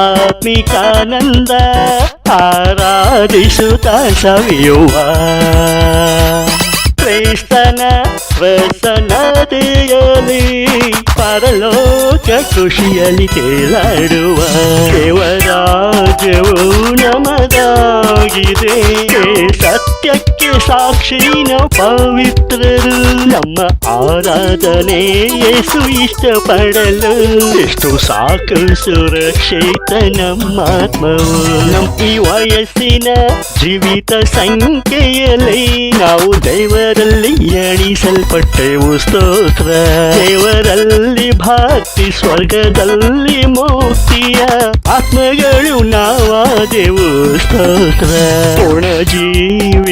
ಆತ್ಮಿಕಾನಂದ ಆರಾಧಿಸುತ್ತ ಸವಿಯುವ ಕ್ರೈಸ್ತನ ಪ್ರಸನ್ನತೆಯಲ್ಲಿ ಪರಲೋಕ ಖುಷಿಯಲ್ಲಿ ತೇಲಾಡುವ ದೇವರಾಜವು ನಮದಾಗಿದೆ ಸತ್ಯಕ್ಕೆ ಸಾಕ್ಷಿನ ಪವಿತ್ರರು. ನಮ್ಮ ಆರಾಧನೆ ಯೇಸು ಇಷ್ಟಪಡಲು. ಎಷ್ಟು ಸಾಕು ಸುರಕ್ಷಿತ ನಮ್ಮ ಆತ್ಮವು. ನಮ್ಮ ಈ ವಯಸ್ಸಿನ ಜೀವಿತ ಸಂಖ್ಯೆಯಲ್ಲಿ ನಾವು ದೇವರಲ್ಲಿ ಎಣಿಸಲ್ಪಟ್ಟೆವು ಸ್ತೋತ್ರ. ದೇವರಲ್ಲಿ ಭಕ್ತಿ, ಸ್ವರ್ಗದಲ್ಲಿ ಮುಕ್ತಿಯ ಆತ್ಮಗಳು ನಾವಾದೆವು ಸ್ತೋತ್ರ. ಪೂರ್ಣ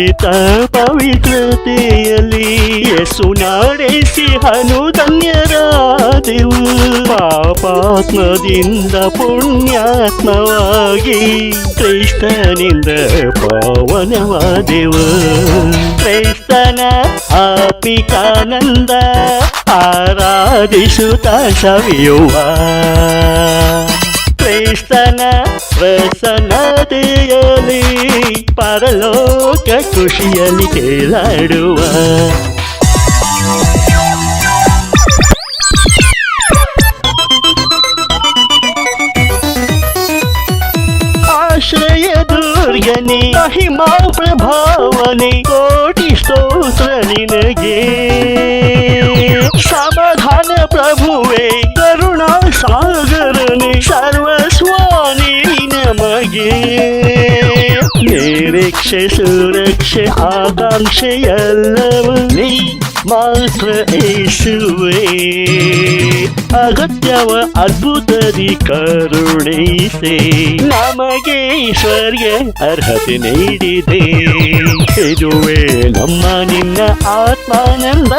ಜೀವಿತ ಪವಿತ್ರತೆಯಲ್ಲಿ ಯೇಸು ನಡೆಸಿ ಹನು ಧನ್ಯರಾದೆವು ಪಾಪಾತ್ಮದಿಂದ ಪುಣ್ಯಾತ್ಮವಾಗಿ ಕ್ರೈಸ್ತನಿಂದ ಪಾವನವಾದೆವು. ಕ್ರೈಸ್ತನ ಆಪಿಕಾನಂದ ಆರಾಧಿಸುತ್ತ ಸವಿಯುವ. ಕ್ರೈಸ್ತನ ಪ್ರಸನ್ನತೆಯಲ್ಲಿ ಪರಲೋಕ ಖುಷಿಯಲ್ಲಿ ತೇಲಾಡುವ ಆಶ್ರಯ ದುರ್ಗನೆ ಮಹಿಮಾ ಪ್ರಭಾವನೆ ನಿರೀಕ್ಷೆ ಸುರಕ್ಷೆ ಆಕಾಂಕ್ಷೆ ಎಲ್ಲವೂ ನೀ ಮಾತ್ರ ಏಸುವೆ ಅಗತ್ಯವ ಅದ್ಭುತದಿ ಕರುಣಿಸಿ ನಮಗೆ ಸ್ವರ್ಗ ಅರ್ಹತೆ ನೀಡಿದೆ ಇದುವೇ ನಮ್ಮ ನಿನ್ನ ಆತ್ಮಾನಂದ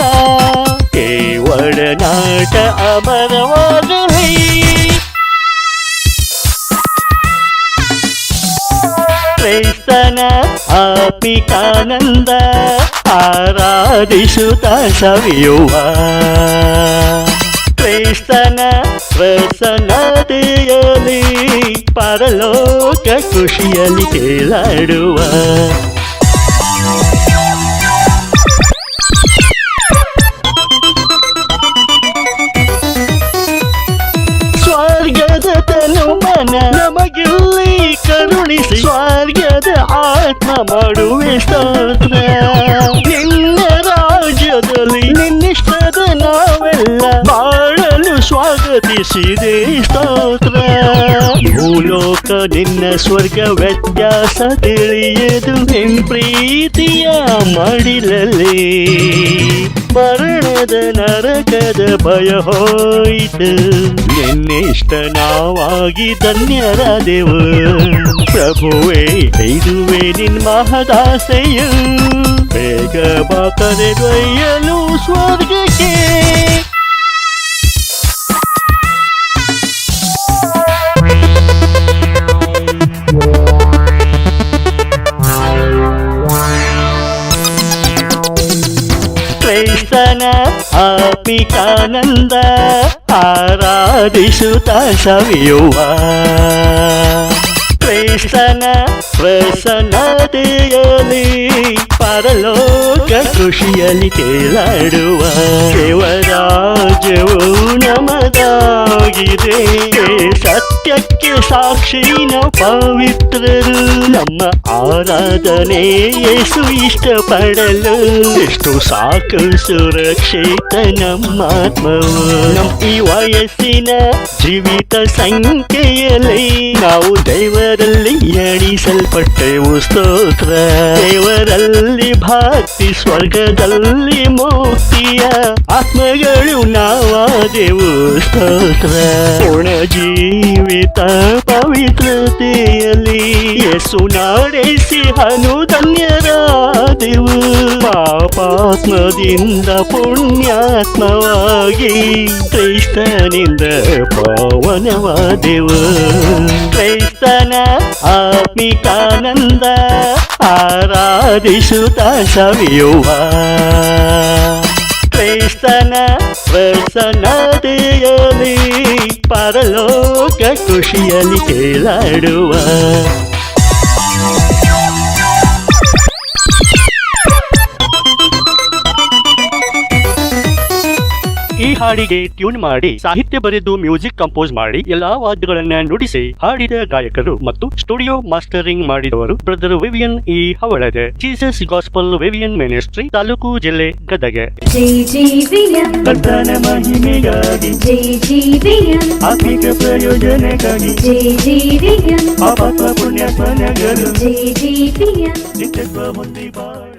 ಏ ಒಡನಾಟ ಅಮರವಾಗಲಿ ಕ್ರೈಸ್ತನ ಆಪಿಕಾನಂದ ಆರಾಧಿಸುತ್ತ ಸವಿಯುವ ಕ್ರೈಸ್ತನ ಪ್ರಸನ್ನತೆಯಲ್ಲಿ ಪರಲೋಕ ಖುಷಿಯಲ್ಲಿ ತೇಲಾಡುವ ಕರುಣಿಸಿ ಸ್ವರ್ಗದ ಆತ್ಮ ಮಾಡುವೆ ಸ್ತೋತ್ರ. ನಿನ್ನ ರಾಜ್ಯದಲ್ಲಿ ನಿನ್ನಿಷ್ಟದ ನಾವೆಲ್ಲ ಬಾಳಲು ಸ್ವಾಗತಿಸಿದೆ ಸ್ತೋತ್ರ. ಭೂಲೋಕ ನಿನ್ನ ಸ್ವರ್ಗ ವ್ಯತ್ಯಾಸ ತಿಳಿಯದು ನಿನ್ ಪ್ರೀತಿಯ ಮಡಿಲಲ್ಲಿ ಮರಣದ ನರಕದ ಭಯ ಹೋಯಿತು. ನಿನ್ನಿಷ್ಟ ನಾವಾಗಿ ದೇವ. ಪ್ರಭುವೇ, ಇದುವೇ ನಿನ್ ಮಹದಾಸೆಯು. ಬೇಗ ಬಾ ಕರೆದೊಯ್ಯಲು ಸ್ವರ್ಗಕ್ಕೆ ಕ್ರೈಸ್ತನ ಆಪಿಕಾನಂದ ಆರಾಧಿಸುತ್ತ ಸವಿಯುವ ಕ್ರೈಸ್ತನ ಪ್ರಸನ್ನತೆಯಲ್ಲಿ ಪರಲೋಕ ಖುಷಿಯಲ್ಲಿ ತೇಲಾಡುವ ದೇವರಾಜವು ಸಾಕ್ಷಿನ ಪವಿತ್ರರು. ನಮ್ಮ ಆರಾಧನೆ ಯೇಸು ಇಷ್ಟಪಡಲು. ಎಷ್ಟು ಸಾಕು ಸುರಕ್ಷಿತ ನಮ್ಮ ಆತ್ಮವು. ನಮ್ಮ ಈ ವಯಸ್ಸಿನ ಜೀವಿತ ಸಂಖ್ಯೆಯಲ್ಲಿ ನಾವು ದೇವರಲ್ಲಿ ಎಣಿಸಲ್ಪಟ್ಟೆವು ಸ್ತೋತ್ರ. ದೇವರಲ್ಲಿ ಭಕ್ತಿ, ಸ್ವರ್ಗದಲ್ಲಿ ಮುಕ್ತಿಯ ಆತ್ಮಗಳು ನಾವಾದೆವು ಸ್ತೋತ್ರ. ಪೂರ್ಣ ಜೀವಿತ ಪವಿತ್ರತೆಯಲ್ಲಿ ಯೇಸು ನಡೆಸಿ ಹನು ಧನ್ಯರಾದೆವು ಪಾಪಾತ್ಮದಿಂದ ಪುಣ್ಯಾತ್ಮವಾಗಿ ಕ್ರೈಸ್ತನಿಂದ ಪಾವನವಾದೆವು ಕ್ರೈಸ್ತನ ಆತ್ಮಿಕಾನಂದ ಆರಾಧಿಸುತ್ತ ಸವಿಯುವ ಕ್ರೈಸ್ತನ ಪ್ರಸನ್ನತೆಯಲ್ಲಿ ಪರಲೋಕ ಖುಷಿಯಲ್ಲಿ ಕೇಳಾಡುವ ಹಾಡಿಗೆ ಟ್ಯೂನ್ ಮಾಡಿ, ಸಾಹಿತ್ಯ ಬರೆದು ಮ್ಯೂಸಿಕ್ ಕಂಪೋಸ್ ಮಾಡಿ, ಎಲ್ಲಾ ವಾದ್ಯಗಳನ್ನ ನುಡಿಸಿ ಹಾಡಿದ ಗಾಯಕರು ಮತ್ತು ಸ್ಟುಡಿಯೋ ಮಾಸ್ಟರಿಂಗ್ ಮಾಡಿದವರು brother Vivian E ಹವಳದೆ Jesus gospel Vivian ministry ತಾಲೂಕು ಜಿಲ್ಲೆ ಗದಗೆ. ಆತ್ಮಿಕ ಪ್ರಯೋಜನಕ್ಕಾಗಿ ನಿತ್ಯತ್ವ ಬಾಳ